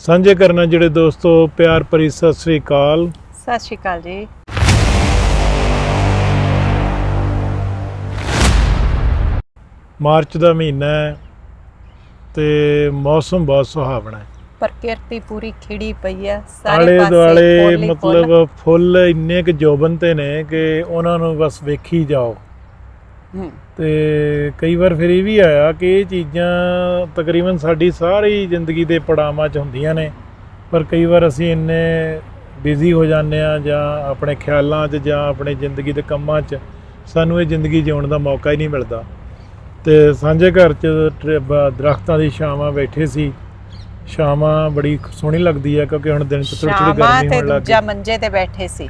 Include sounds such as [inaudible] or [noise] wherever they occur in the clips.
ਸਾਂਝੇ ਕਰਨਾ ਜਿਹੜੇ ਦੋਸਤੋ ਪਿਆਰ ਭਰੀ ਸਤਿ ਸ੍ਰੀ ਅਕਾਲ। ਸਤਿ ਸ਼੍ਰੀ ਅਕਾਲ ਜੀ। ਮਾਰਚ ਦਾ ਮਹੀਨਾ ਹੈ ਤੇ ਮੌਸਮ ਬਹੁਤ ਸੁਹਾਵਣਾ ਹੈ। ਪ੍ਰਕਿਰਤੀ ਪੂਰੀ ਖਿੜੀ ਪਈ ਆ ਸਾਰੇ ਆਲੇ ਪਾਸੇ ਦੁਆਲੇ ਹੀ। ਮਤਲਬ ਫੁੱਲ ਇੰਨੇ ਕੁ ਜੋਬਨ ਤੇ ਨੇ ਕਿ ਉਹਨਾਂ ਨੂੰ ਬਸ ਵੇਖੀ ਜਾਓ। ਹੂੰ, ਤੇ ਕਈ ਵਾਰ ਫਿਰ ਇਹ ਵੀ ਆਇਆ ਕਿ ਇਹ ਚੀਜ਼ਾਂ ਤਕਰੀਬਨ ਸਾਡੀ ਸਾਰੀ ਜ਼ਿੰਦਗੀ ਦੇ ਪੜਾਵਾਂ 'ਚ ਹੁੰਦੀਆਂ ਨੇ। ਪਰ ਕਈ ਵਾਰ ਅਸੀਂ ਇੰਨੇ ਬਿਜ਼ੀ ਹੋ ਜਾਂਦੇ ਆ ਜਾਂ ਆਪਣੇ ਖਿਆਲਾਂ 'ਚ ਜਾਂ ਆਪਣੇ ਜ਼ਿੰਦਗੀ ਦੇ ਕੰਮਾਂ 'ਚ ਸਾਨੂੰ ਇਹ ਜ਼ਿੰਦਗੀ ਜਿਉਣ ਦਾ ਮੌਕਾ ਹੀ ਨਹੀਂ ਮਿਲਦਾ। ਤੇ ਸਾਂਝੇ ਘਰ 'ਚ ਦਰਖਤਾਂ ਦੀ ਛਾਵਾਂ ਬੈਠੇ ਸੀ। ਛਾਵਾਂ ਬੜੀ ਸੋਹਣੀ ਲੱਗਦੀ ਹੈ ਕਿਉਂਕਿ ਹੁਣ ਦਿਨ 'ਚ ਥੋੜੀ ਥੋੜੀ ਗਰਮੀ ਤੇ ਹੋਣ ਲੱਗ ਦੂਜਾ ਗਈ ਮੰਜੇ ਤੇ ਬੈਠੇ ਸੀ।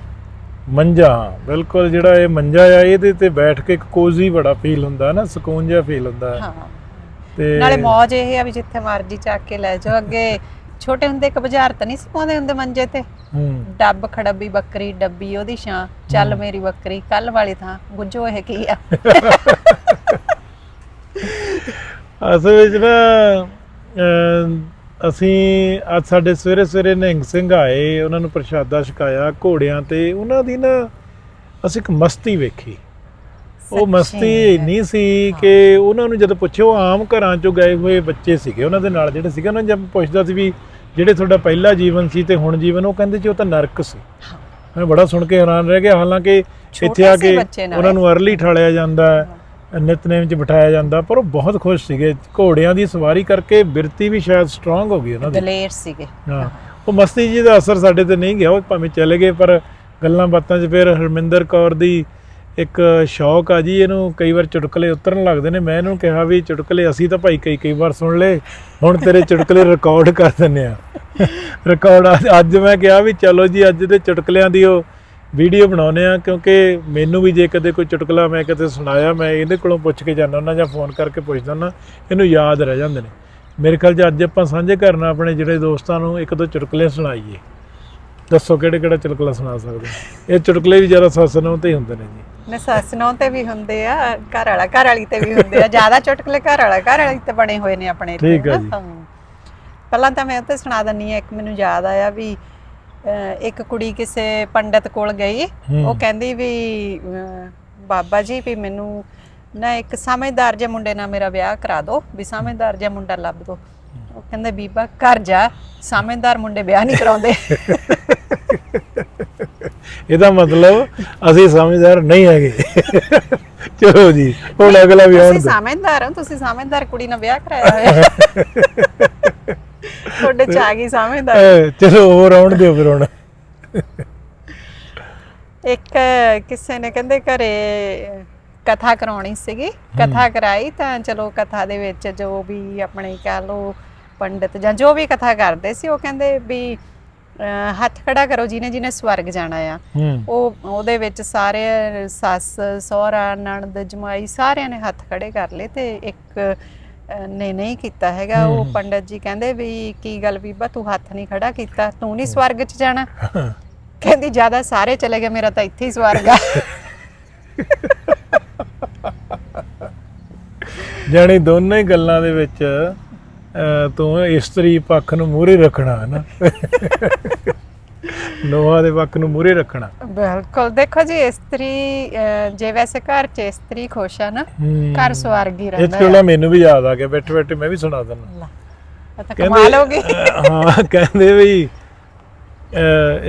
ਮੰਜਾ ਬਿਲਕੁਲ ਜਿਹੜਾ ਇਹ ਮੰਜਾ ਆ ਇਹਦੇ ਤੇ ਬੈਠ ਕੇ ਇੱਕ ਕੋਜ਼ੀ ਬੜਾ ਫੀਲ ਹੁੰਦਾ ਨਾ ਸਕੂਨ ਜਿਹਾ ਫੀਲ ਹੁੰਦਾ ਹੈ। ਹਾਂ। ਤੇ ਨਾਲੇ ਮੌਜ ਇਹ ਆ ਵੀ ਜਿੱਥੇ ਮਰਜ਼ੀ ਚੱਕ ਕੇ ਲੈ ਜਾਓ ਅੱਗੇ ਛੋਟੇ ਹੁੰਦੇ ਇੱਕ ਬਾਜ਼ਾਰ ਤਾਂ ਨਹੀਂ ਸੀ ਪਾਉਂਦੇ ਹੁੰਦੇ ਮੰਜੇ ਤੇ। ਹੂੰ। ਡੱਬ ਖੜੱਬੀ ਬੱਕਰੀ ਡੱਬੀ ਉਹਦੀ ਛਾਂ ਚੱਲ ਮੇਰੀ ਬੱਕਰੀ ਕੱਲ ਵਾਲੀ ਥਾਂ ਗੁੱਜੋ ਇਹ ਕੀ ਆ? ਅਸਲ ਵਿੱਚ ਨਾ ਅਮ, ਅਸੀਂ ਅੱਜ ਸਾਡੇ ਸਵੇਰੇ ਸਵੇਰੇ ਨਿਹੰਗ ਸਿੰਘ ਆਏ ਉਹਨਾਂ ਨੂੰ ਪ੍ਰਸ਼ਾਦਾ ਛਕਾਇਆ ਘੋੜਿਆਂ ਤੇ। ਉਹਨਾਂ ਦੀ ਨਾ ਅਸੀਂ ਇੱਕ ਮਸਤੀ ਵੇਖੀ। ਉਹ ਮਸਤੀ ਇੰਨੀ ਸੀ ਕਿ ਉਹਨਾਂ ਨੂੰ ਜਦੋਂ ਪੁੱਛਿਓ ਆਮ ਘਰਾਂ ਚੋਂ ਗਏ ਹੋਏ ਬੱਚੇ ਸੀਗੇ। ਉਹਨਾਂ ਦੇ ਨਾਲ ਜਿਹੜੇ ਸੀਗੇ ਉਹਨਾਂ ਨੂੰ ਜਦ ਪੁੱਛਦਾ ਸੀ ਵੀ ਜਿਹੜੇ ਤੁਹਾਡਾ ਪਹਿਲਾ ਜੀਵਨ ਸੀ ਤੇ ਹੁਣ ਜੀਵਨ ਉਹ ਕਹਿੰਦੇ ਜੀ ਉਹ ਤਾਂ ਨਰਕ ਸੀ। ਮੈਂ ਬੜਾ ਸੁਣ ਕੇ ਹੈਰਾਨ ਰਹਿ ਗਿਆ। ਹਾਲਾਂਕਿ ਇੱਥੇ ਆ ਕੇ। ਉਹਨਾਂ ਨੂੰ ਅਰਲੀ ਠਾਲਿਆ ਜਾਂਦਾ ਹੈ। ਨਿਤਨੇਮ 'ਚ ਬਿਠਾਇਆ ਜਾਂਦਾ ਪਰ ਉਹ ਬਹੁਤ ਖੁਸ਼ ਸੀਗੇ। ਘੋੜਿਆਂ ਦੀ ਸਵਾਰੀ ਕਰਕੇ ਬਿਰਤੀ ਵੀ ਸ਼ਾਇਦ ਸਟਰੋਂਗ ਹੋ ਗਈ ਉਹਨਾਂ ਦੀ। ਦਲੇਰ ਸੀਗੇ। ਹਾਂ। ਉਹ ਮਸਤੀ ਜੀ ਦਾ ਅਸਰ ਸਾਡੇ ਤੇ ਨਹੀਂ ਗਿਆ ਉਹ ਭਾਵੇਂ ਚਲੇ ਗਏ ਪਰ ਗੱਲਾਂ ਬਾਤਾਂ 'ਚ ਫਿਰ ਹਰਮਿੰਦਰ ਕੌਰ ਦੀ ਇੱਕ ਸ਼ੌਕ ਆ ਜੀ ਇਹਨੂੰ ਕਈ ਵਾਰ ਚੁਟਕਲੇ ਉਤਰਨ ਲੱਗਦੇ ਨੇ। ਮੈਂ ਇਹਨੂੰ ਕਿਹਾ ਵੀ ਚੁਟਕਲੇ ਅਸੀਂ ਤਾਂ ਭਾਈ ਕਈ ਕਈ ਵਾਰ ਸੁਣ ਲਏ ਹੁਣ ਤੇਰੇ ਚੁਟਕਲੇ ਰਿਕਾਰਡ ਕਰ ਦਿੰਨੇ ਆ। [laughs] ਰਿਕਾਰਡ ਅੱਜ ਮੈਂ ਕਿਹਾ ਵੀ ਚਲੋ ਜੀ ਅੱਜ ਦੇ ਚੁਟਕਲਿਆਂ ਦੀ ਉਹ ਵੀਡੀਓ ਬਣਾਉਨੇ ਆ ਕਿਉਂਕਿ ਮੈਨੂੰ ਵੀ ਜੇ ਕਦੇ ਕੋਈ ਚੁਟਕਲਾ ਮੈਂ ਕਦੇ ਸੁਣਾਇਆ ਮੈਂ ਇਹਦੇ ਕੋਲੋਂ ਪੁੱਛ ਕੇ ਜਾਂਦਾ ਹੁੰਦਾ ਜਾਂ ਫੋਨ ਕਰਕੇ ਪੁੱਛਦਾ ਹੁੰਦਾ ਇਹਨੂੰ ਯਾਦ ਰਹਿ ਜਾਂਦੇ ਨੇ ਮੇਰੇ ਖਿਆਲ 'ਚ ਅੱਜ ਆਪਾਂ ਸਾਂਝੇ ਕਰਨਾ ਆਪਣੇ ਜਿਹੜੇ ਦੋਸਤਾਂ ਨੂੰ ਇੱਕ ਦੋ ਚੁਟਕਲੇ ਸੁਣਾਈਏ ਦੱਸੋ ਕਿਹੜੇ ਕਿਹੜਾ ਚੁਟਕਲਾ ਸੁਣਾ ਸਕਦੇ? ਇਹ ਚੁਟਕਲੇ ਵੀ ਜ਼ਿਆਦਾ ਸੱਸ ਨੂੰ ਤੇ ਹੁੰਦੇ ਨੇ ਜੀ ਨੇ ਸੱਸ ਨੂੰ ਤੇ ਵੀ ਹੁੰਦੇ ਆ ਘਰ ਵਾਲਾ ਘਰ ਵਾਲੀ ਤੇ ਵੀ ਹੁੰਦੇ ਆ ਜ਼ਿਆਦਾ ਚੁਟਕਲੇ ਘਰ ਵਾਲਾ ਘਰ ਵਾਲੀ ਤੇ ਬਣੇ ਹੋਏ ਨੇ ਆਪਣੇ ਇੱਥੇ ਠੀਕ ਆ ਨਾ। ਜੀ। ਹਾਂ। ਪਹਿਲਾਂ ਤਾਂ ਮੈਂ ਉੱਤੇ ਸੁਣਾ ਦਿੰਨੀ ਆ ਇੱਕ ਮੈਨੂੰ ਯਾਦ ਆਇਆ ਵੀ ਇੱਕ ਕੁੜੀ ਕਿਸੇ ਪੰਡਤ ਕੋਲ ਗਈ। ਉਹ ਕਹਿੰਦੀ ਵੀ ਬਾਬਾ ਜੀ ਵੀ ਮੈਨੂੰ ਨਾ ਇੱਕ ਸਮਝਦਾਰ ਜਿਹਾ ਮੁੰਡੇ ਨਾਲ ਮੇਰਾ ਵਿਆਹ ਕਰਾ ਦਿਓ ਵੀ ਸਮਝਦਾਰ ਜਿਹਾ ਮੁੰਡਾ ਲੱਭ ਦਿਓ ਉਹ ਕਹਿੰਦੇ ਬੀਬਾ ਘਰ ਜਾ ਸਮਝਦਾਰ ਮੁੰਡੇ ਵਿਆਹ ਨਹੀਂ ਕਰਾਉਂਦੇ [laughs] ਇਹਦਾ ਮਤਲਬ ਅਸੀਂ ਸਮਝਦਾਰ ਨਹੀਂ ਹੈਗੇ [laughs] ਚਲੋ ਜੀ ਹੁਣ ਅਗਲਾ ਵੀ ਆਉਣ ਤੁਸੀਂ। ਸਮਝਦਾਰ ਹੋ ਤੁਸੀਂ ਸਮਝਦਾਰ ਕੁੜੀ ਨਾਲ ਵਿਆਹ ਕਰਾਇਆ ਹੋਇਆ [laughs] ਤੁਹਾਡੇ ਚ ਆ ਗਈ ਸਮਝਦਾਰ ਅਹ, ਚਲੋ ਹੋਰ ਆਉਣ ਦਿਓ ਫਿਰ ਹੁਣ। ਇੱਕ ਕਿਸੇ ਨੇ ਕਹਿੰਦੇ ਘਰੇ ਕਥਾ ਕਰਾਉਣੀ ਸੀਗੀ ਕਥਾ ਕਰਾਈ ਤਾਂ ਚਲੋ ਕਥਾ ਦੇ ਵਿੱਚ ਜੋ ਵੀ ਆਪਣੇ ਕਹ ਲੋ ਪੰਡਿਤ ਜਾਂ ਜੋ ਵੀ ਕਥਾ ਕਰਦੇ ਸੀ ਉਹ ਕਹਿੰਦੇ ਵੀ ਹੱਥ ਖੜਾ ਕਰੋ ਜਿਹਨੇ ਜਿਹਨੇ ਸਵਰਗ ਜਾਣਾ ਆ। ਉਹ ਉਹਦੇ ਵਿੱਚ ਸਾਰੇ ਸੱਸ ਸਹੁਰਾ ਨਣਦ ਜਮਾਈ ਸਾਰਿਆਂ ਨੇ ਹੱਥ ਖੜੇ ਕਰ ਲਏ ਤੇ ਇੱਕ ਅਹ, ਨੇ ਨਹੀਂ ਕੀਤਾ ਹੈਗਾ। ਉਹ ਹਮ। ਪੰਡਤ ਜੀ ਕਹਿੰਦੇ ਵੀ ਕੀ ਗੱਲ ਬੀਬਾ ਤੂੰ ਹੱਥ ਨਹੀਂ ਖੜਾ ਕੀਤਾ ਤੂੰ ਨਹੀਂ ਸਵਰਗ 'ਚ ਜਾਣਾ। ਕਹਿੰਦੀ ਜ਼ਿਆਦਾ ਸਾਰੇ ਚਲੇ ਗਏ ਮੇਰਾ ਤਾਂ ਇੱਥੇ ਹੀ ਸਵਰਗ ਆ। ਜਾਣੀ ਦੋਨੇ ਹੀ ਗੱਲਾਂ ਦੇ ਵਿੱਚ ਅਹ, ਤੂੰ ਇਸਤਰੀ ਪੱਖ ਨੂੰ ਮੂਹਰੇ ਰੱਖਣਾ ਹੈ ਨਾ। ਨੋਹਾ ਦੇ ਪੱਖ ਨੂੰ ਮੂਹਰੇ ਰੱਖਣਾ। ਬਿਲਕੁਲ। ਦੇਖੋ ਜੀ ਇਸਤਰੀ ਜੇ ਵੈਸੇ ਘਰ 'ਚ ਇਸਤਰੀ ਖੁਸ਼ ਆ ਨਾ। ਘਰ ਸਵਰਗ ਹੀ ਇਹ ਰਹਿੰਦਾ ਚੋਲਾ ਮੈਨੂੰ ਵੀ ਯਾਦ ਆ ਗਿਆ ਬੈਠੇ ਬੈਠੇ ਮੈਂ ਵੀ ਸੁਣਾ ਦਿੰਦਾ। ਤਾਂ ਕਮਾਲ ਹੋ ਗਈ। ਹਾਂ ਕਹਿੰਦੇ ਵੀ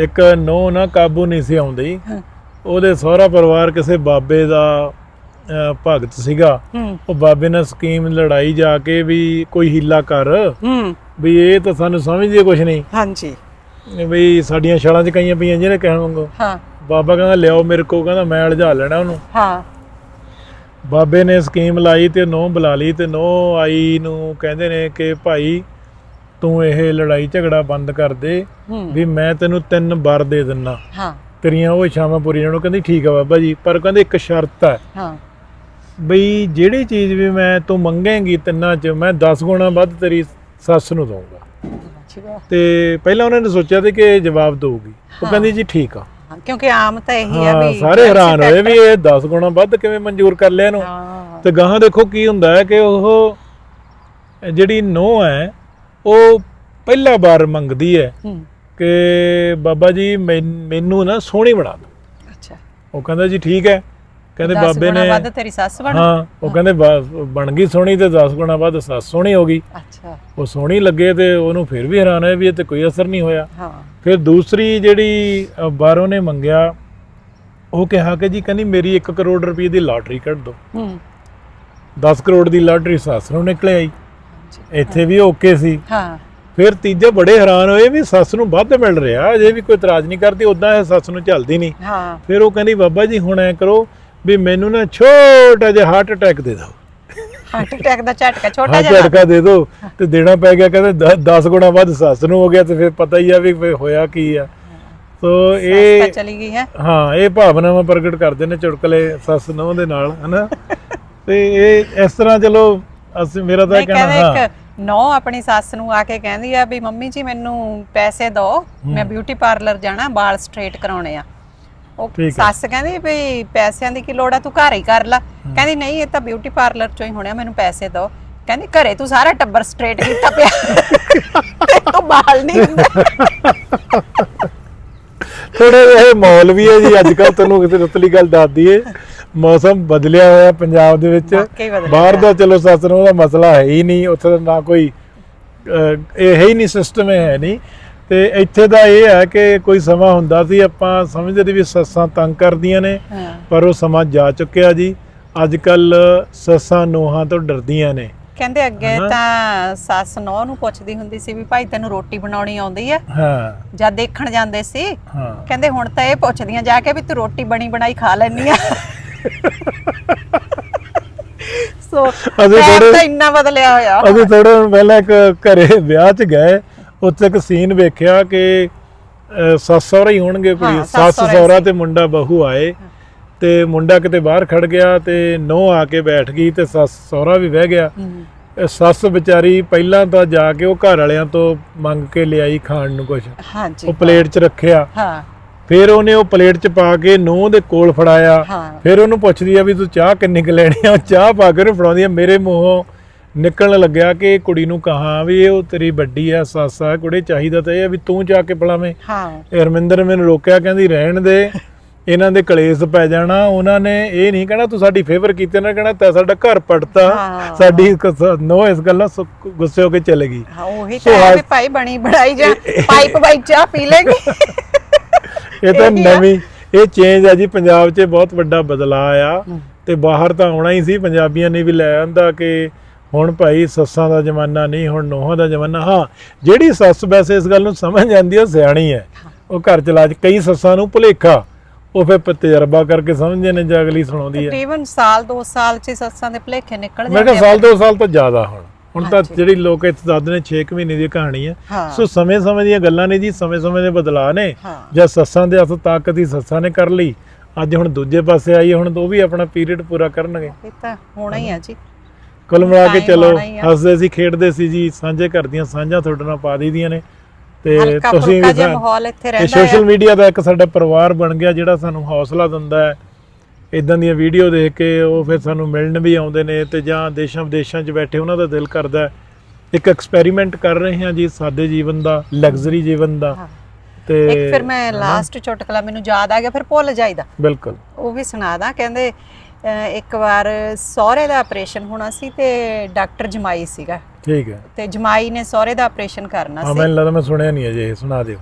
ਇੱਕ ਨੋ ਨਾ ਕਾਬੂ ਨਹੀਂ ਸੀ ਆਉਂਦੀ। ਉਹਦੇ ਸਹੁਰਾ ਪਰਿਵਾਰ ਕਿਸੇ ਬਾਬੇ ਦਾ ਭਗਤ ਸੀਗਾ। ਉਹ ਬਾਬੇ ਨਾਲ ਸਕੀਮ ਲੜਾਈ ਜਾ ਕੇ ਵੀ ਕੋਈ ਹੀਲਾ ਕਰ। ਵੀ ਇਹ ਤਾਂ ਸਾਨੂੰ ਸਮਝਦੇ ਕੁਝ ਨਹੀਂ। ਹਾਂਜੀ। ਵੀ ਸਾਡੀਆਂ ਛਾਲਾਂ 'ਚ ਕਈਆਂ ਪਈਆਂ ਜਿਹਨੇ ਕਹਿਣ ਵਾਂਗੂ। ਹਾਂ। ਬਾਬਾ ਕਹਿੰਦਾ ਲਿਆਓ ਮੇਰੇ ਕੋ ਕਹਿੰਦਾ ਮੈਂ ਅਲਝਾ ਲੈਣਾ ਉਹਨੂੰ। ਹਾਂ। ਬਾਬੇ ਨੇ ਸਕੀਮ ਲਾਈ ਤੇ ਨੋ ਬੁਲਾ ਲਈ ਤੇ ਨੋ ਆਈ ਨੂੰ ਕਹਿੰਦੇ ਨੇ ਕਿ ਭਾਈ ਤੂੰ ਇਹ ਲੜਾਈ ਝਗੜਾ ਬੰਦ ਕਰ ਦੇ ਵੀ ਮੈਂ ਤੈਨੂੰ ਤਿੰਨ ਵਾਰ ਦੇ ਦਿੰਨਾ। ਹਾਂ। ਤੇਰੀਆਂ ਉਹ ਇੱਛਾਵਾਂ ਪੂਰੀਆਂ ਨੂੰ ਕਹਿੰਦੀ ਠੀਕ ਆ ਬਾਬਾ ਜੀ। ਪਰ ਕਹਿੰਦੇ ਇੱਕ ਸ਼ਰਤ ਹੈ ਹਾਂ। ਬਈ ਜਿਹੜੀ ਚੀਜ਼ ਵੀ ਮੈਂ ਤੂੰ ਮੰਗੇਂਗੀ ਤਿੰਨਾਂ 'ਚ ਮੈਂ 10 ਗੁਣਾ ਵੱਧ ਤੇਰੀ ਸੱਸ ਨੂੰ ਦਊਂਗਾ। ਅੱਛੀ ਤੇ ਪਹਿਲਾਂ ਉਹਨਾਂ ਨੇ ਸੋਚਿਆ ਤੇ ਕਿ ਇਹ ਜਵਾਬ ਦਊਗੀ। ਉਹ। ਕਹਿੰਦੀ ਜੀ ਠੀਕ ਆ। ਹਾਂ, ਕਿਉਂਕਿ ਆਮ ਤਾਂ ਇਹੀ ਆ ਹਾਂ ਵੀ ਸਾਰੇ ਹੈਰਾਨ ਹੋਏ ਵੀ ਇਹ 10 ਗੁਣਾ ਵੱਧ ਕਿਵੇਂ ਮਨਜ਼ੂਰ ਕਰ ਲਿਆ ਇਹਨੂੰ। ਹਾਂ। ਤੇ ਗਾਹਾਂ ਦੇਖੋ ਕੀ ਹੁੰਦਾ ਹੈ ਕਿ ਉਹ ਜਿਹੜੀ ਨੋ ਹੈ ਉਹ ਪਹਿਲਾ ਵਾਰ ਮੰਗਦੀ ਹੈ ਹੂੰ। ਕਿ ਬਾਬਾ ਜੀ ਮੈਨ- ਮੈਨੂੰ ਨਾ ਸੋਹਣੀ ਬਣਾ ਦਿਓ। ਅੱਛਾ। ਉਹ ਕਹਿੰਦਾ ਜੀ ਠੀਕ ਹੈ। ਕਹਿੰਦੇ ਦਸ ਬਾਬੇ ਗੁਣਾ ਨੇ ਵੱਧ ਤੇਰੀ ਸੱਸ ਬਣ ਹਾਂ ਉਹ ਕਹਿੰਦੇ ਬਾ- ਬਣ ਗਈ ਸੋਹਣੀ ਤੇ 10 ਗੁਣਾ ਵੱਧ ਸੱਸ ਸੋਹਣੀ ਹੋ ਗਈ। ਅੱਛਾ। ਉਹ ਸੋਹਣੀ ਲੱਗੇ ਤੇ ਉਹਨੂੰ ਫਿਰ ਵੀ ਹੈਰਾਨ ਹੈ ਵੀ ਇਹ ਤੇ ਕੋਈ ਅਸਰ ਨਹੀਂ ਹੋਇਆ। ਹਾਂ। ਫਿਰ ਦੂਸਰੀ ਜਿਹੜੀ ਅ, ਬਾਹਰੋਂ ਨੇ ਮੰਗਿਆ ਉਹ ਕਿਹਾ ਕਿ ਜੀ ਕਹਿੰਦੀ ਮੇਰੀ 1 ਕਰੋੜ ਰੁਪਏ ਦੀ ਲਾਟਰੀ ਕੱਢ ਦਿਓ। ਹੂੰ। 10 ਕਰੋੜ ਦੀ ਲਾਟਰੀ ਸੱਸ ਨੂੰ ਨਿਕਲ ਆਈ। ਇੱਥੇ ਵੀ ਓਕੇ ਸੀ। ਹਾਂ। ਫਿਰ ਤੀਜੇ ਬੜੇ ਹੈਰਾਨ ਹੋਏ ਵੀ ਸੱਸ ਨੂੰ ਵੱਧ ਮਿਲ ਰਿਹਾ ਅਜੇ ਵੀ ਕੋਈ ਇਤਰਾਜ਼ ਨਹੀਂ ਕਰਦੀ ਉਦਾਂ ਇਹ ਸੱਸ ਨੂੰ ਝੱਲਦੀ ਨਹੀਂ। ਹਾਂ। ਫਿਰ ਉਹ ਕਹਿੰਦੀ ਬਾਬਾ ਜੀ ਹੁਣ ਐ ਕਰੋ ਵੀ ਮੈਨੂੰ ਨਾ ਛੋਟਾ ਜਿਹਾ ਹਾਰਟ ਅਟੈਕ ਦੇ ਦਿਓ। ਹਾਰਟ ਅਟੈਕ ਦਾ ਝਟਕਾ ਛੋਟਾ ਜਿਹਾ ਝਟਕਾ ਦੇ ਦਿਓ ਤੇ ਦੇਣਾ ਪੈ ਗਿਆ ਕਹਿੰਦੇ 10 ਗੁਣਾ ਵੱਧ ਸੱਸ ਨੂੰ ਹੋ ਗਿਆ ਤੇ ਫਿਰ ਪਤਾ ਹੀ ਆ ਵੀ ਹੋਇਆ ਕੀ ਆ। ਸੋ ਇਹ ਚਲੀ ਗਈ ਹੈ। ਹਾਂ ਇਹ ਭਾਵਨਾਵਾਂ ਪ੍ਰਗਟ ਕਰਦੇ ਨੇ ਚੁਟਕਲੇ ਸੱਸ ਨੂੰਹ ਦੇ ਨਾਲ ਹਨਾ? ਤੇ ਇਹ ਇਸ ਤਰ੍ਹਾਂ ਚਲੋ ਅਸੀਂ ਮੇਰਾ ਤਾਂ ਕਹਿਣਾ ਹਾਂ। ਨੌ ਆਪਣੀ ਸੱਸ ਨੂੰ ਆ ਕੇ ਕਹਿੰਦੀ ਆ ਵੀ ਮੰਮੀ ਜੀ ਮੈਨੂੰ ਪੈਸੇ ਦਿਓ ਮੈਂ ਬਿਊਟੀ ਪਾਰਲਰ ਜਾਣਾ ਵਾਲ ਸਟ੍ਰੇਟ ਕਰਾਉਣੇ ਆ। ਉਹ ਠੀਕ ਹੈ। ਸੱਸ ਕਹਿੰਦੀ ਵੀ ਪੈਸਿਆਂ ਦੀ ਕੀ ਲੋੜ ਆ ਤੂੰ ਘਰ ਹੀ ਕਰ ਲੈ। ਕਹਿੰਦੀ ਨਹੀਂ ਇਹ ਤਾਂ ਬਿਊਟੀ ਪਾਰਲਰ ਚੋਂ ਹੀ ਹੋਣਿਆ ਮੈਨੂੰ ਪੈਸੇ ਦਿਓ। ਕਹਿੰਦੀ ਘਰੇ ਤੂੰ ਸਾਰਾ ਟੱਬਰ ਸਟ੍ਰੇਟ ਕੀਤਾ ਪਿਆ। ਤੇ ਤੂੰ ਵਾਲ ਨਹੀਂ ਹੁੰਦਾ। ਥੋੜੇ ਇਹ ਮਾਹੌਲ ਵੀ ਹੈ ਜੀ ਅੱਜ ਕੱਲ ਤੁਹਾਨੂੰ ਕਿਤੇ ਰੁਤਲੀ ਗੱਲ ਦੱਸ ਦਈਏ। ਮੌਸਮ ਬਦਲਿਆ ਹੋਇਆ ਪੰਜਾਬ ਦੇ ਵਿੱਚ। ਵਾਕਈ ਬਦਲਿਆ ਬਾਹਰ ਦਾ ਚਲੋ ਸੱਸ ਨੂੰ ਦਾ ਮਸਲਾ ਹੈ ਹੀ ਨਹੀਂ ਉੱਥੇ ਨਾ ਕੋਈ ਅਹ, ਇਹ ਹੈ ਹੀ ਨਹੀਂ ਸਿਸਟਮ ਹੈ ਨਹੀਂ। ਤੇ ਇੱਥੇ ਦਾ ਇਹ ਹੈ ਕਿ ਕੋਈ ਸਮਾਂ ਹੁੰਦਾ ਸੀ ਆਪਾਂ ਸਮਝਦੇ ਸੀ ਵੀ ਸੱਸਾਂ ਤੰਗ ਕਰਦੀਆਂ ਨੇ ਪਰ ਉਹ ਸਮਾਂ ਜਾ ਚੁੱਕਿਆ ਜੀ। ਅੱਜ ਕੱਲ ਸੱਸਾਂ ਨੋਹਾਂ ਤੋਂ ਡਰਦੀਆਂ ਨੇ। ਕਹਿੰਦੇ ਅੱਗੇ? ਤਾਂ ਸੱਸ ਨੌ ਨੂੰ ਪੁੱਛਦੀ ਹੁੰਦੀ ਸੀ ਵੀ ਭਾਈ ਤੈਨੂੰ ਰੋਟੀ ਬਣਾਉਣੀ ਆਉਂਦੀ ਆ? ਹਾਂ। ਜਦ ਦੇਖਣ ਜਾਂਦੇ ਸੀ? ਹਾਂ। ਕਹਿੰਦੇ ਹੁਣ ਤਾਂ ਇਹ ਪੁੱਛਦੀਆਂ ਜਾ ਕੇ ਵੀ ਤੂੰ ਰੋਟੀ ਬਣੀ ਬਣਾਈ ਖਾ ਲੈਣੀ ਆ। [laughs] ਸੋ ਥੋੜ੍ਹੇ- ਤਾਂ ਇੰਨਾ ਬਦਲਿਆ ਹੋਇਆ। ਅਸੀਂ ਥੋੜੇ ਪਹਿਲਾਂ ਇੱਕ ਘਰੇ ਵਿਆਹ 'ਚ ਗਏ। ਉੱਥੇ ਇੱਕ ਸੀਨ ਵੇਖਿਆ ਕਿ ਸੱਸ ਸਹੁਰਾ ਹੀ ਹੋਣਗੇ ਕੁੜੀ। ਹਾਂ, ਸੱਸ ਸੱਸ ਸਹੁਰਾ। ਤੇ ਮੁੰਡਾ ਬਹੂ ਆਏ। ਤੇ ਮੁੰਡਾ ਕਿਤੇ ਬਾਹਰ ਖੜ ਗਿਆ ਤੇ ਨੋਹ ਆ ਕੇ ਬੈਠ ਗਈ ਤੇ ਸੱਸ ਸਹੁਰਾ ਵੀ ਬਹਿ ਗਿਆ। ਹਮ, ਇਹ ਸੱਸ ਵਿਚਾਰੀ ਪਹਿਲਾਂ ਤਾਂ ਜਾ ਕੇ ਉਹ ਘਰ ਵਾਲਿਆਂ ਤੋਂ ਮੰਗ ਕੇ ਲਿਆਈ ਖਾਣ ਨੂੰ ਕੁਝ ਹਾਂਜੀ। ਉਹ ਪਲੇਟ 'ਚ ਰੱਖਿਆ। ਹਾਂ। ਫਿਰ ਉਹਨੇ ਉਹ ਪਲੇਟ 'ਚ ਪਾ ਕੇ ਨੋਹ ਦੇ ਕੋਲ ਫੜਾਇਆ। ਹਾਂ। ਫਿਰ ਉਹਨੂੰ ਪੁੱਛਦੀ ਆ ਵੀ ਤੂੰ ਚਾਹ ਕਿੰਨੀ ਕੁ ਲੈਣੀ ਆ? ਉਹ ਚਾਹ ਪਾ ਕੇ ਉਹਨੂੰ ਫੜਾਉਂਦੀ ਆ ਮੇਰੇ ਮੂੰਹੋਂ ਨਿਕਲਣ ਲੱਗਿਆ ਕਿ ਇਹ ਕੁੜੀ ਨੂੰ ਕਹਾ ਵੀ ਇਹ ਉਹ ਤੇਰੀ ਵੱਡੀ ਆ ਸੱਸ ਆ ਕੁੜੇ ਚਾਹੀਦਾ ਤਾਂ ਇਹ ਆ ਵੀ ਤੂੰ ਜਾ ਕੇ ਪਿਲਾਵੇਂ ਹਾਂ। ਹਰਮਿੰਦਰ ਮੈਨੂੰ ਰੋਕਿਆ ਕਹਿੰਦੀ ਰਹਿਣ ਦੇ ਇਹਨਾਂ ਦੇ ਕਲੇਸ਼ ਪੈ ਜਾਣਾ ਉਹਨਾਂ ਨੇ ਇਹ ਨਹੀਂ ਕਹਿਣਾ ਤੂੰ ਸਾਡੀ ਫੇਵਰ ਕੀਤੀ ਉਹਨਾਂ ਨੇ ਕਹਿਣਾ ਤੈਂ ਸਾਡਾ ਘਰ ਪੜਤਾ। ਸਾਡੀ ਨੋ ਇਸ ਗੱਲਾਂ ਸੁ- ਗੁੱਸੇ ਹੋ ਕੇ ਚਲੇ ਗਈ। ਹਾਂ ਉਹੀ ਤਾਂ ਵੀ ਭਾਈ ਬਣੀ ਜਾ ਪਾਈਪ ਬਾਈ ਚਾਹ ਪੀ ਲੈਗੀ। ਇਹ ਤਾਂ। ਨਵੀਂ ਇਹ ਚੇਂਜ ਆ ਜੀ ਪੰਜਾਬ 'ਚ ਬਹੁਤ ਵੱਡਾ ਬਦਲਾਅ ਆ ਤੇ ਬਾਹਰ ਤਾਂ ਆਉਣਾ ਹੀ ਸੀ ਪੰਜਾਬੀਆਂ ਨੇ ਵੀ ਲੈ ਆਂਦਾ ਕਿ ਹੁਣ ਭਾਈ ਸੱਸਾਂ ਦਾ ਜ਼ਮਾਨਾ ਨਹੀਂ ਹੁਣ ਨੋਹਾਂ ਦਾ ਜ਼ਮਾਨਾ। ਹਾਂ ਜਿਹੜੀ ਸੱਸ ਵੈਸੇ ਇਸ ਗੱਲ ਨੂੰ ਸਮਝ ਜਾਂਦੀ ਉਹ ਸਿਆਣੀ ਹੈ। ਉਹ ਘਰ ਚ ਕਈ ਸੱਸਾਂ ਨੂੰ ਭੁਲੇਖਾ। ਉਹ ਫਿਰ ਤਜਰਬਾ ਕਰਕੇ ਸਮਝਦੇ ਨੇ ਜਾਂ ਅਗਲੀ ਸੁਣਾਉਂਦੀ ਹੈ। ਤਕਰੀਬਨ ਸਾਲ 2 ਸਾਲ ਚ ਹੀ ਸੱਸਾਂ ਦੇ ਭਲੇਖੇ ਨਿਕਲ ਮੈਂ ਜਾਂਦੇ ਕਿਹਾ ਸਾਲ ਦੋ ਸਾਲ ਤੋਂ ਜ਼ਿਆਦਾ ਹੁਣ। ਹੁਣ ਤਾਂ। ਜਿਹੜੀ ਲੋਕ ਇੱਥੇ ਦੱਸਦੇ ਨੇ 6 ਮਹੀਨੇ ਦੀ ਕਹਾਣੀ ਹੈ। ਹਾਂ। ਸੋ ਸਮੇਂ ਸਮੇਂ ਦੀਆਂ ਗੱਲਾਂ ਨੇ ਜੀ ਸਮੇਂ ਸਮੇਂ ਦੇ ਬਦਲਾਅ ਨੇ। ਹਾਂ। ਜਾਂ ਸੱਸਾਂ ਦੇ ਹੱਥ ਤਾਕਤ ਹੀ ਸੱਸਾਂ ਨੇ ਕਰ ਲਈ। ਅੱਜ ਹੁਣ ਦੂਜੇ ਪਾਸੇ ਆਈ ਹੈ, ਹੁਣ ਉਹ ਵੀ ਆਪਣਾ ਪੀਰੀਅਡ ਪੂਰਾ ਕਰਨਗੇ। ਇਹ ਤਾਂ ਹੋਣਾ ਹੀ ਆ ਜੀ। ਕੁੱਲ ਮਿਲਾ ਕੇ ਚਲੋ। ਹੱਸਦੇ ਸੀ ਖੇਡਦੇ ਸੀ ਜੀ ਸਾਂਝੇ ਘਰ ਦੀਆਂ ਸਾਂਝਾਂ ਤੁਹਾਡੇ ਨਾਲ ਪਾ ਦਈਦੀਆਂ ਨੇ। ਤੇ ਤੁਸੀਂ ਵੀ ਮਾਹੌਲ ਇੱਥੇ ਇਹ ਰਹਿੰਦਾ ਸੋਸ਼ਲ ਹੈ ਮੀਡੀਆ ਦਾ ਇੱਕ ਸਾਡਾ ਪਰਿਵਾਰ ਬਣ ਗਿਆ ਜਿਹੜਾ ਸਾਨੂੰ ਹੌਸਲਾ ਦਿੰਦਾ ਹੈ। ਇਦਾਂ ਦੀਆਂ ਵੀਡੀਓ ਦੇਖ ਕੇ ਉਹ ਫਿਰ ਸਾਨੂੰ ਮਿਲਣ ਵੀ ਆਉਂਦੇ ਨੇ ਤੇ ਜਾਂ ਦੇਸ਼ਾਂ ਵਿਦੇਸ਼ਾਂ 'ਚ ਬੈਠੇ ਉਹਨਾਂ ਦਾ ਦਿਲ ਕਰਦਾ ਹੈ। ਇੱਕ ਐਕਸਪੈਰੀਮੈਂਟ ਕਰ ਰਹੇ ਹਾਂ ਜੀ ਸਾਡੇ ਜੀਵਨ ਦਾ ਲਗਜ਼ਰੀ ਜੀਵਨ ਦਾ। ਤੇ ਇੱਕ ਫਿਰ ਮੈਂ ਲਾਸਟ ਚੁਟਕਲਾ ਮੈਨੂੰ ਯਾਦ ਆ ਗਿਆ ਫਿਰ ਭੁੱਲ ਜਾਈਦਾ। ਬਿਲਕੁਲ। ਉਹ ਵੀ ਸੁਣਾਦਾ ਕਹਿੰਦੇ ਇੱਕ ਵਾਰ ਸਹੁਰੇ ਦਾ ਆਪਰੇਸ਼ਨ ਹੋਣਾ ਸੀ ਤੇ ਡਾਕਟਰ ਜਮਾਈ ਸੀਗਾ। ਠੀਕ ਹੈ। ਤੇ ਜਮਾਈ ਨੇ ਸਹੁਰੇ ਦਾ ਆਪਰੇਸ਼ਨ ਕਰਨਾ ਹਾਂ ਸੀ। ਮੈਨੂੰ ਲੱਗਦਾ ਮੈਂ ਸੁਣਿਆ ਨਹੀਂ ਅਜੇ ਸੁਣਾ ਦਿਓ।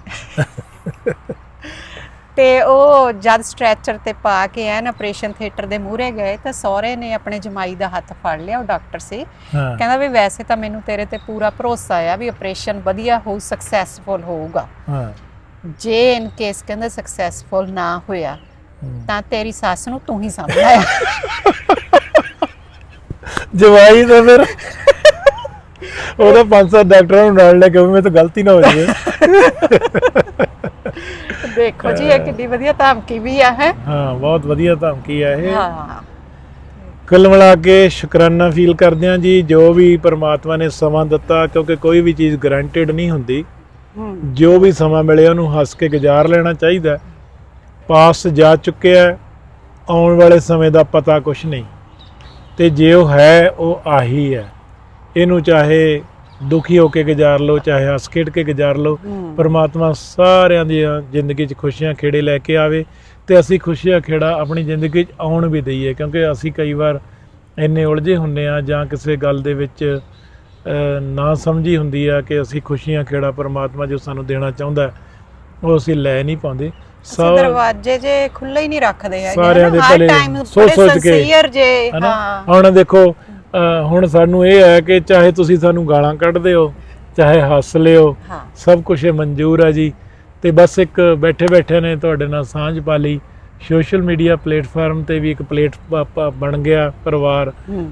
ਤੇ ਉਹ ਜਦ ਸਟ੍ਰੈਚਰ ਤੇ ਪਾ ਕੇ ਐਨ ਆਪਰੇਸ਼ਨ ਥੀਏਟਰ ਦੇ ਮੂਹਰੇ ਗਏ ਤਾਂ ਸਹੁਰੇ ਨੇ ਆਪਣੇ ਜਮਾਈ ਦਾ ਹੱਥ ਫੜ ਲਿਆ ਉਹ ਡਾਕਟਰ ਸੀ। ਕਹਿੰਦਾ ਵੀ ਵੈਸੇ ਤਾਂ ਮੈਨੂੰ ਤੇਰੇ ਤੇ ਪੂਰਾ ਭਰੋਸਾ ਆ ਵੀ ਆਪਰੇਸ਼ਨ ਵਧੀਆ ਹੋਊ ਸਕਸੈਸਫੁਲ ਹੋਊਗਾ। ਹਾਂ। ਜੇ ਇਨ ਕੇਸ ਕਹਿੰਦਾ ਸਕਸੈਸਫੁਲ ਨਾ ਹੋਇਆ। ਤਾਂ ਤੇਰੀ ਸੱਸ ਨੂੰ ਤੂੰ ਹੀ ਹੈ ਜਵਾਈ ਤਾਂ ਫਿਰ। ਉਹਦਾ ਪੰਜ ਸੱਤ ਡਾਕਟਰਾਂ ਨੂੰ ਨਾਲ ਲੈ ਕੇ ਉਹ ਮੇਰੇ ਤੋਂ ਗਲਤੀ ਨਾ ਹੋ ਜਾਵੇ। ਦੇਖੋ ਜੀ ਇਹ ਕਿੰਨੀ ਵਧੀਆ ਧਮਕੀ ਵੀ ਆ ਹੈ। ਹਾਂ ਬਹੁਤ ਵਧੀਆ ਧਮਕੀ ਆ ਇਹ। ਹਾਂ। ਕੁੱਲ ਮਿਲਾ ਕੇ ਸ਼ੁਕਰਾਨਾ ਫੀਲ ਕਰਦੇ ਹਾਂ ਜੀ ਜੋ ਵੀ ਪ੍ਰਮਾਤਮਾ ਨੇ ਸਮਾਂ ਦਿੱਤਾ ਕਿਉਂਕਿ ਕੋਈ ਵੀ ਚੀਜ਼ ਗਰੰਟਿਡ ਨਹੀਂ ਹੁੰਦੀ। ਜੋ ਵੀ ਸਮਾਂ ਮਿਲਿਆ ਉਹਨੂੰ ਹੱਸ ਕੇ ਗੁਜ਼ਾਰ ਲੈਣਾ ਚਾਹੀਦਾ। ਹੈ। ਪਾਸ ਜਾ ਚੁੱਕਿਆ ਹੈ, ਆਉਣ ਵਾਲੇ ਸਮੇਂ ਦਾ ਪਤਾ ਕੁਝ ਨਹੀਂ। ਤੇ ਜੇ ਉਹ ਹੈ ਉਹ ਆਹੀ ਹੈ। ਇਹਨੂੰ ਚਾਹੇ ਦੁਖੀ ਹੋ ਕੇ ਗੁਜ਼ਾਰ ਲਓ ਚਾਹੇ ਹੱਸ ਖੇਡ ਕੇ ਗੁਜ਼ਾਰ ਲਓ। ਪਰਮਾਤਮਾ ਸਾਰਿਆਂ ਦੀ ਜ਼ਿੰਦਗੀ 'ਚ ਖੁਸ਼ੀਆਂ ਖੇੜੇ ਲੈ ਕੇ ਆਵੇ ਤੇ ਅਸੀਂ ਖੁਸ਼ੀਆਂ ਖੇੜਾ ਆਪਣੀ ਜ਼ਿੰਦਗੀ 'ਚ ਆਉਣ ਵੀ ਦਈਏ ਕਿਉਂਕਿ ਅਸੀਂ ਕਈ ਵਾਰ ਇੰਨੇ ਉਲਝੇ ਹੁੰਨੇ ਆ ਜਾਂ ਕਿਸੇ ਗੱਲ ਦੇ ਵਿੱਚ ਨਾ ਸਮਝੀ ਹੁੰਦੀ ਆ ਕਿ ਅਸੀਂ ਖੁਸ਼ੀਆਂ ਖੇੜਾ ਪਰਮਾਤਮਾ ਜੋ ਸਾਨੂੰ ਦੇਣਾ ਚਾਹੁੰਦਾ ਉਹ ਅਸੀਂ ਲੈ ਨਹੀਂ ਪਾਉਂਦੇ। ਅਸੀਂ ਦਰਵਾਜ਼ੇ ਜੇ ਖੁੱਲੇ ਹੀ ਨਹੀਂ ਰੱਖਦੇ ਹੈਗੇ ਸਾਰਿਆਂ। ਦੇ time ਸੋਚ ਸੋਚ ਕੇ, sincere ਜੇ ਹਾਂ। ਹੁਣ ਦੇਖੋ ਹੁਣ ਸਾਨੂੰ ਇਹ ਹੈ ਕਿ ਚਾਹੇ ਤੁਸੀਂ ਸਾਨੂੰ ਗਾਲਾਂ ਕੱਢਦੇ ਹੋ ਚਾਹੇ ਹੱਸ ਲਿਓ ਸਭ ਕੁਝ ਮਨਜ਼ੂਰ ਆ ਜੀ। ਤੇ ਬਸ ਇੱਕ ਬੈਠੇ ਬੈਠੇ ਨੇ ਤੁਹਾਡੇ ਨਾਲ ਸਾਂਝ ਪਾ ਲਈ। ਸੋਸ਼ਲ ਮੀਡੀਆ ਪਲੇਟਫਾਰਮ ਤੇ ਵੀ ਇੱਕ ਪਲੇਟ ਬਣ ਗਿਆ ਪਰਿਵਾਰ।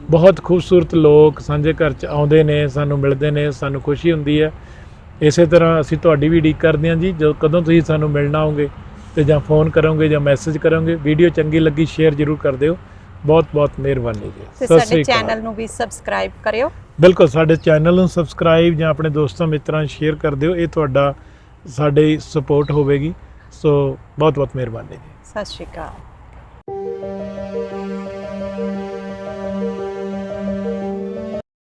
ਬਹੁਤ ਖੂਬਸੂਰਤ ਲੋਕ ਸਾਂਝੇ ਘਰ ਚ ਆਉਂਦੇ ਨੇ ਸਾਨੂੰ ਮਿਲਦੇ ਨੇ ਸਾਨੂੰ ਖੁਸ਼ੀ ਹੁੰਦੀ ਹੈ। ਇਸੇ ਤਰ੍ਹਾਂ ਅਸੀਂ ਤੁਹਾਡੀ ਵੀ ਉਡੀਕ ਕਰਦੇ ਹਾਂ ਜੀ ਜਦੋਂ ਕਦੋਂ ਤੁਸੀਂ ਸਾਨੂੰ ਮਿਲਣਾ ਆਓਗੇ? ਤੇ ਜਾਂ ਫੋਨ ਕਰੋਗੇ ਜਾਂ ਮੈਸੇਜ ਕਰੋਗੇ ਵੀਡੀਓ ਚੰਗੀ ਲੱਗੀ ਸ਼ੇਅਰ ਜ਼ਰੂਰ ਕਰ ਦਿਓ। ਬਹੁਤ ਬਹੁਤ ਮਿਹਰਬਾਨੀ ਜੀ। ਸਤਿ ਸਾਡੇ ਸ੍ਰੀ ਅਕਾਲ। ਚੈਨਲ ਨੂੰ ਵੀ ਸਬਸਕ੍ਰਾਈਬ ਕਰਿਓ। ਬਿਲਕੁਲ ਸਾਡੇ ਚੈਨਲ ਨੂੰ ਸਬਸਕ੍ਰਾਈਬ ਜਾਂ ਆਪਣੇ ਦੋਸਤਾਂ ਮਿੱਤਰਾਂ ਸ਼ੇਅਰ ਕਰ ਦਿਓ। ਇਹ ਤੁਹਾਡਾ ਸਾਡੇ ਸਪੋਰਟ ਹੋਵੇਗੀ। ਸੋ ਬਹੁਤ ਬਹੁਤ ਮਿਹਰਬਾਨੀ ਜੀ। ਸਤਿ ਸ਼੍ਰੀ ਅਕਾਲ।